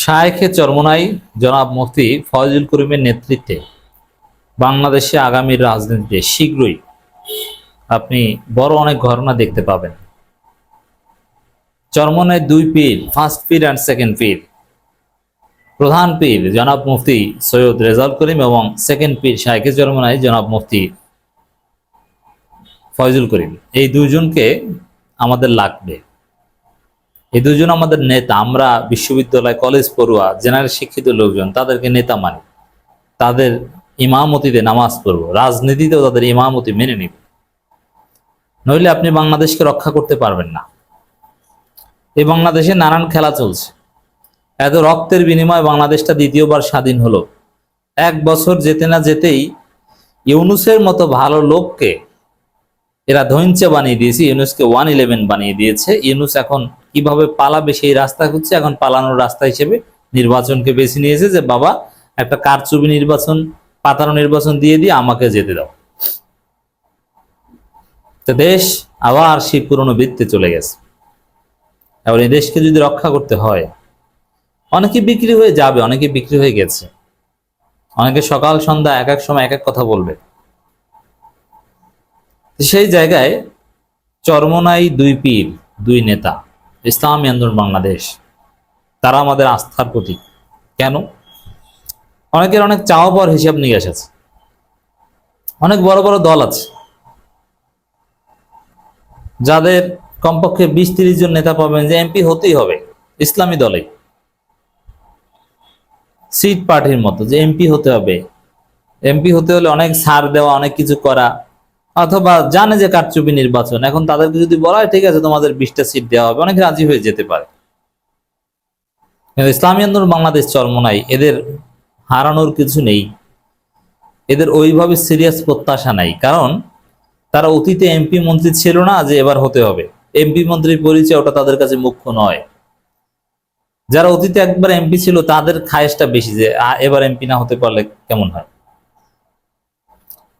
শায়েখে চরমনাই জনাব মুফতি ফয়জুল করিমের নেতৃত্বে বাংলাদেশে আগামী রাজনীতিতে শীঘ্রই আপনি বড় অনেক ঘটনা দেখতে পাবেন। চরমনায় দুই পীর, ফার্স্ট পীর অ্যান্ড সেকেন্ড পীর। প্রধান পীর জনাব মুফতি সৈয়দ রেজাউল করিম এবং সেকেন্ড পীর শায়েখে চরমনাই জনাব মুফতি ফয়জুল করিম। এই দুজনকে আমাদের লাগবে। এই দুজন আমাদের নেতা, আমরা বিশ্ববিদ্যালয়, কলেজ পড়ুয়া জেনারেল শিক্ষিত লোকজন, তাদেরকে নেতা মানি। তাদের ইমামতিতে নামাজ পড়ব, রাজনীতিতেও তাদের ইমামতি মেনে নিব। নইলে আপনি বাংলাদেশকে রক্ষা করতে পারবেন না। এই বাংলাদেশে নানান খেলা চলছে। এত রক্তের বিনিময়ে বাংলাদেশটা দ্বিতীয়বার স্বাধীন হলো। এক বছর যেতে না যেতেই ইউনুসের মতো ভালো লোককে এরা ধৈঞ্চে বানিয়ে দিয়েছে, ইউনুসকে ওয়ান ইলেভেন বানিয়ে দিয়েছে। ইউনুস এখন কীভাবে পালাবে সেই রাস্তা খুঁজছে, এখন পালানোর রাস্তা হিসেবে নির্বাচনকে বেছে নিয়েছে যে, বাবা, একটা কারচুপি নির্বাচন, পাতানো নির্বাচন দিয়ে দিয়ে আমাকে যেতে দাও। তো দেশ আবার সেই পুরনো বৃত্তে চলে গেছে। এবার এই দেশকে যদি রক্ষা করতে হয়, অনেকে বিক্রি হয়ে যাবে, অনেকে বিক্রি হয়ে গেছে। অনেকে সকাল, সন্ধ্যা, এক এক সময় এক এক কথা বলবে। সেই জায়গায় চরমনাই দুই পীর, দুই নেতা, ইসলামী আন্দোলন বাংলাদেশ, তারা আমাদের আস্থার প্রতীক। কেন? অনেকের অনেক চাওয়া পাওয়ার হিসাব নিকাশ আছে। অনেক বড় বড় দল আছে। যাদের কমপক্ষে বিশ তিরিশ জন নেতা পাবেন যে এমপি হতেই হবে, ইসলামী দলে। সিট পার্টির মতো যে এমপি হতে হবে। এমপি হতে হলে অনেক ছাড় দেওয়া, অনেক কিছু করা অথবা জানে যে কারচুপি নির্বাচন। এখন তাদেরকে যদি বলা হয়, ঠিক আছে, তোমাদের বিশটা সিট দেওয়া হবে। অনেকে রাজি হয়ে যেতে পারে। ইসলামী আন্দোলন বাংলাদেশ চরমনাই এদের হারানোর কিছু নেই। এদের ওইভাবে সিরিয়াস প্রত্যাশা নাই। কারণ তারা অতীতে এমপি মন্ত্রী ছিল না যে এবার হতে হবে। এমপি মন্ত্রীর পরিচয় ওটা তাদের কাছে মুখ্য নয়। যারা অতীতে একবার এমপি ছিল, তাদের খায়েশটা বেশি যে এবার এমপি না হতে পারলে কেমন হয়?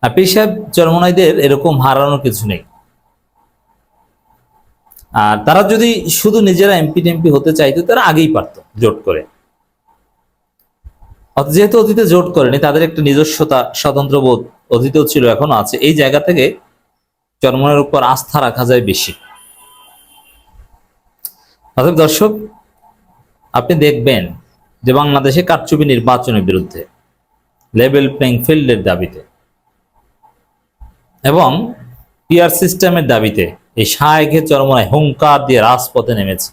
আর সাহেব চরমনাইদের এরকম হারানোর কিছু নেই। আর তারা যদি শুধু নিজেরা এমপি টেমপি হতে চাইতো, তারা আগেই পারতো জোট করে। যেহেতু অতীতে জোট করেনি, তাদের একটা নিজস্বতা স্বতন্ত্র বোধ অতীতেও ছিল, এখনও আছে। এই জায়গা থেকে চরমনের উপর আস্থা রাখা যায় বেশি। অতএব দর্শক, আপনি দেখবেন যে বাংলাদেশে কারচুপি নির্বাচনের বিরুদ্ধে লেভেল প্লেইং ফিল্ডের দাবিতে এবং পিয়ার সিস্টেমের দাবিতে এই শায়েখের চরমনায় হুঙ্কার দিয়ে রাজপথে নেমেছে।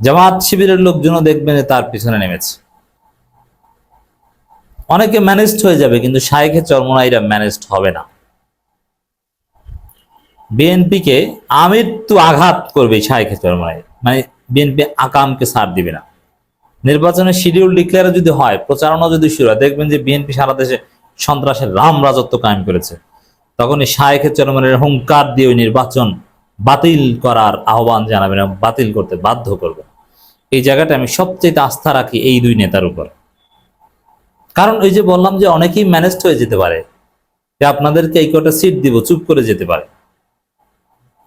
জামাত শিবিরের লোকজনও দেখবেন যে তার পিছনে নেমেছে। অনেকে ম্যানেজড হয়ে যাবে, কিন্তু শায়েখের চরমনাইরা ম্যানেজড হবে না। বিএনপিকে আমৃত্যু আঘাত করবে শায়েখের চরমনাই মানে বিএনপি আকামকে ছাড় দিবে না। নির্বাচনের শিডিউল ডিক্লেয়ার যদি হয় প্রচারণা যদি শুরু হয়, দেখবেন যে বিএনপি সারা দেশে সন্ত্রাসের রাম রাজত্ব কায়েম করেছে। তখন এই শায়েখের চরমনের হুঙ্কার দিয়ে ওই নির্বাচন বাতিল করার আহ্বান জানাবেন এবং বাতিল করতে বাধ্য করবে এই জায়গাটা আমি সবচেয়ে আস্থা রাখি এই দুই নেতার উপর। কারণ ওই যে বললাম যে অনেকেই ম্যানেজড হয়ে যেতে পারে। যে আপনাদেরকে এই কটা সিট দিব, চুপ করে যেতে পারে।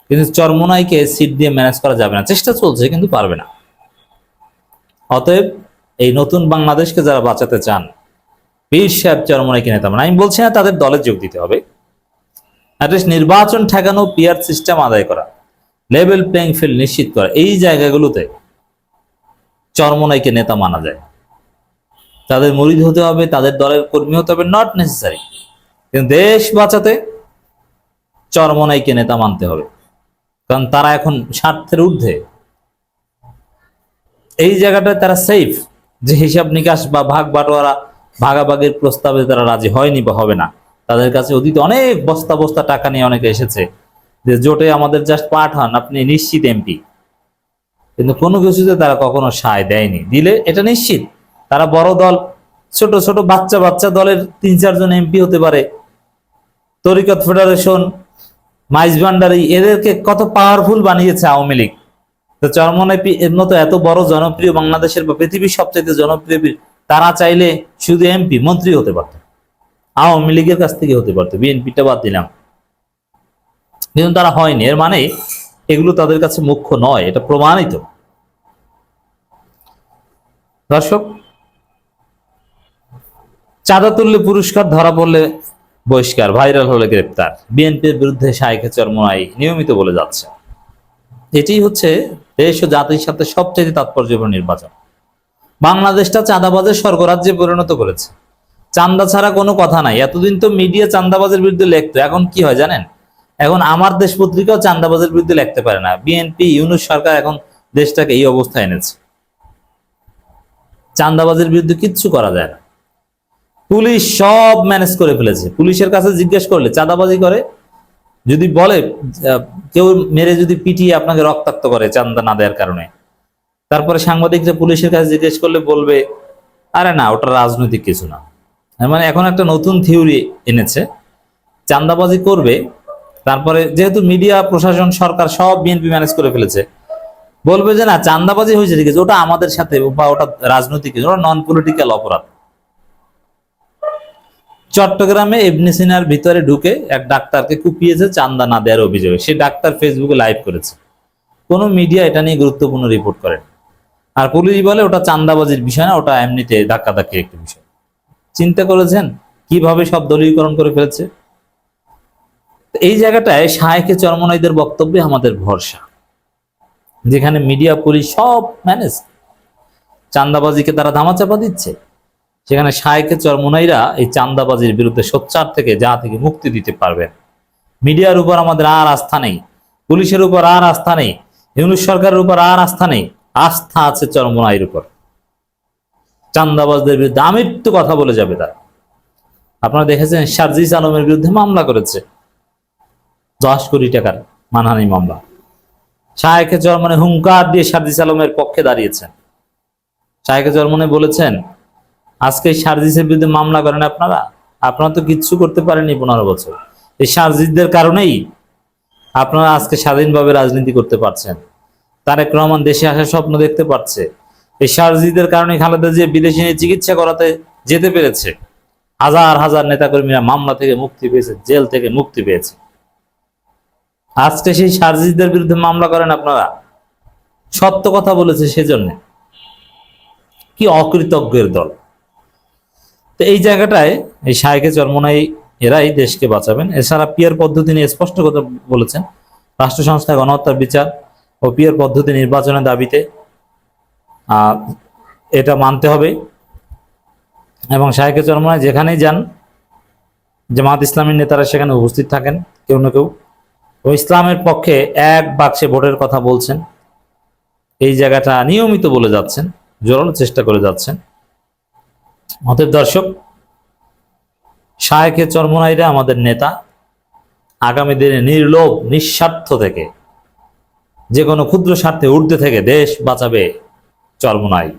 কিন্তু চরমোনাইকে সিট দিয়ে ম্যানেজ করা যাবে না। চেষ্টা চলছে, কিন্তু পারবে না। অতএব এই নতুন বাংলাদেশকে যারা বাঁচাতে চান, বীর সাহেব চরমোনাইকে নেতা মানে আমি বলছি না তাদের দলে যোগ দিতে হবে। অ্যাটলিস্ট নির্বাচন ঠেকানো পিয়ার সিস্টেম আদায় করা লেভেল প্লেইং ফিল্ড নিশ্চিত করা, এই জায়গাগুলোতে চরমোনাইকে নেতা মানা যায়। তাদের মরিদ হতে হবে, তাদের দলের কর্মী হতে হবে নট নেসেসারি কিন্তু দেশ বাঁচাতে চরমনাইকে নেতা মানতে হবে। কারণ তারা এখন স্বার্থের ঊর্ধ্বে। এই জায়গাটায় তারা সেফ যে হিসাব নিকাশ বা ভাগ বাটোয়ারা ভাগাভাগির প্রস্তাবে তারা রাজি হয়নি বা হবে না। তাদের কাছে অতীতে অনেক বস্তা বস্তা টাকা নিয়ে অনেকে এসেছে। যে জোটে আমাদের জাস্ট পাঠান, আপনি নিশ্চিত এমপি। কিন্তু কোনো কিছুতে তারা কখনো সায় দেয়নি। দিলে এটা নিশ্চিত। তারা বড় দল, ছোট ছোট বাচ্চা বাচ্চা দলের তিন চারজন এমপি হতে পারে। তরিকত ফেডারেশন, মাইজ ভান্ডারি, এদেরকে কত পাওয়ারফুল বানিয়েছে আওয়ামী লীগ। তো এর মতো এত বড় জনপ্রিয় বাংলাদেশের বা পৃথিবীর সবচাইতে জনপ্রিয় তারা চাইলে শুধু এমপি, মন্ত্রী হতে পারত। আওয়ামী লীগের কাছ থেকে হতে পারতো, বিএনপিটা বাদ দিলাম। কিন্তু তারা হয়নি, এর মানে এগুলো তাদের কাছে মুখ্য নয়, এটা প্রমাণিত। দর্শক চাঁদা তুললে পুরস্কার ধরা পড়লে বহিষ্কার, ভাইরাল হলে গ্রেপ্তার। বিএনপির বিরুদ্ধে শাহেখে চরমনাই নিয়মিত বলে যাচ্ছে। এটি হচ্ছে দেশ ও জাতির সাথে সবচেয়ে তাৎপর্যপূর্ণ নির্বাচন। বাংলাদেশটা চাঁদাবাজের স্বর্গরাজ্যে পরিণত করেছে। চান্দা ছাড়া কোনো কথা নাই। এতদিন তো মিডিয়া চান্দাবাজের বিরুদ্ধে লিখতো। এখন কি হয় জানেন? এখন আমার দেশ পত্রিকাও চান্দাবাজের বিরুদ্ধে লিখতে পারে না। বিএনপি ইউনুস সরকার এখন দেশটাকে এই অবস্থায় এনেছে। চান্দাবাজের বিরুদ্ধে কিচ্ছু করা যায় না। পুলিশ সব ম্যানেজ করে ফেলেছে। পুলিশের কাছে জিজ্ঞেস করলে চাঁদাবাজি করে। যদি বলে কেউ মেরে যদি পিটিয়ে আপনাকে রক্তাক্ত করে চান্দা না দেওয়ার কারণে। তারপরে সাংবাদিকরা পুলিশের কাছে জিজ্ঞেস করলে বলবে, আরে না, ওটা রাজনৈতিক কিছু না। মানে এখন একটা নতুন থিওরি এনেছে চান্দাবাজি করবে, তারপরে যেহেতু মিডিয়া প্রশাসন, সরকার সব বিএনপি ম্যানেজ করে ফেলেছে, বলবে যে না চান্দাবাজি হয়েছে, ঠিক আছে, ওটা আমাদের সাথে বা ওটা রাজনৈতিক, ওটা নন পলিটিক্যাল অপরাধ। চট্টগ্রামে ইবনে সিনার ভিতরে ঢুকে এক ডাক্তারকে কুপিয়েছে চান্দা না দেওয়ার অভিযোগে। সে ডাক্তার ফেসবুকে লাইভ করেছে। কোনো মিডিয়া এটা নিয়ে গুরুত্বপূর্ণ রিপোর্ট করেন। আর পুলিশ বলে ওটা চান্দাবাজির বিষয় না, ওটা এমনিতে ধাক্কা ধাক্কি একটি বিষয়। চিন্তা করেছেন? কীভাবে সব দলীয়করণ করে ফেলেছে? এই জায়গাটায় শাহেকে চরমনাইদের বক্তব্যে আমাদের ভরসা। যেখানে মিডিয়া, পুলিশ সব ম্যানেজ চান্দাবাজিকে তারা ধামাচাপা দিচ্ছে। সেখানে শাহেকে চরমনাইরা এই চান্দাবাজির বিরুদ্ধে সোচ্চার থেকে, যা থেকে মুক্তি দিতে পারবেন মিডিয়ার উপর আমাদের আর আস্থা নেই। পুলিশের উপর আর আস্থা নেই। ইউনুস সরকারের উপর আর আস্থা নেই। আস্থা আছে চরমনাইয়ের উপর। চান্দাবাজদের বিরুদ্ধে আমৃত্যু কথা বলে যাবে তারা। আপনারা দেখেছেন সার্জিস আলমের বিরুদ্ধে মামলা করেছে। দশ কোটি টাকার মানহানি মামলা। শাহেকে চরমনে হুঙ্কার দিয়ে সার্জিস আলমের পক্ষে দাঁড়িয়েছেন। শাহেকে চরমনে বলেছেন, আজকে সার্জিসের বিরুদ্ধে মামলা করেন আপনারা? আপনারা তো কিচ্ছু করতে পারেননি পনেরো বছর। এই সার্জিসদের কারণেই আপনারা আজকে স্বাধীনভাবে রাজনীতি করতে পারছেন। তারেক রহমান দেশে আসার স্বপ্ন দেখতে পারছে। এই সার্জিদের কারণে খালেদা যে বিদেশে নিয়ে চিকিৎসা করাতে যেতে পেরেছে। হাজার হাজার নেতাকর্মীরা মামলা থেকে মুক্তি পেয়েছে, জেল থেকে মুক্তি পেয়েছে। আজকে সেই সার্জিদের বিরুদ্ধে মামলা করেন আপনারা। সত্য কথা বলেছে সেজন্য। কি অকৃতজ্ঞের দল। তো এই জায়গাটায় এই শাহেকে চরমনাই এরাই দেশকে বাঁচাবেন। এছাড়া পিয়ার পদ্ধতি নিয়ে স্পষ্ট কথা বলেছেন। রাষ্ট্র সংস্থা গণহত্যার বিচার ও পিয়ার পদ্ধতি নির্বাচনের দাবিতে এটা মানতে হবে। এবং শাহেকে চরমনাই যেখানেই যান, জামাত ইসলামীর নেতারা সেখানে উপস্থিত থাকেন, কেউ না কেউ। ও ইসলামের পক্ষে এক বাক্সে ভোটের কথা বলছেন। এই জায়গাটা নিয়মিত বলে যাচ্ছেন, জোরালো চেষ্টা করে যাচ্ছেন। অতএব দর্শক শায়েখে চরমনাইরা আমাদের নেতা। আগামী দিনে নির্লোভ, নিঃস্বার্থ থেকে যে কোনো ক্ষুদ্র স্বার্থে ঊর্ধ্বে থেকে দেশ বাঁচাবে। চরমনাই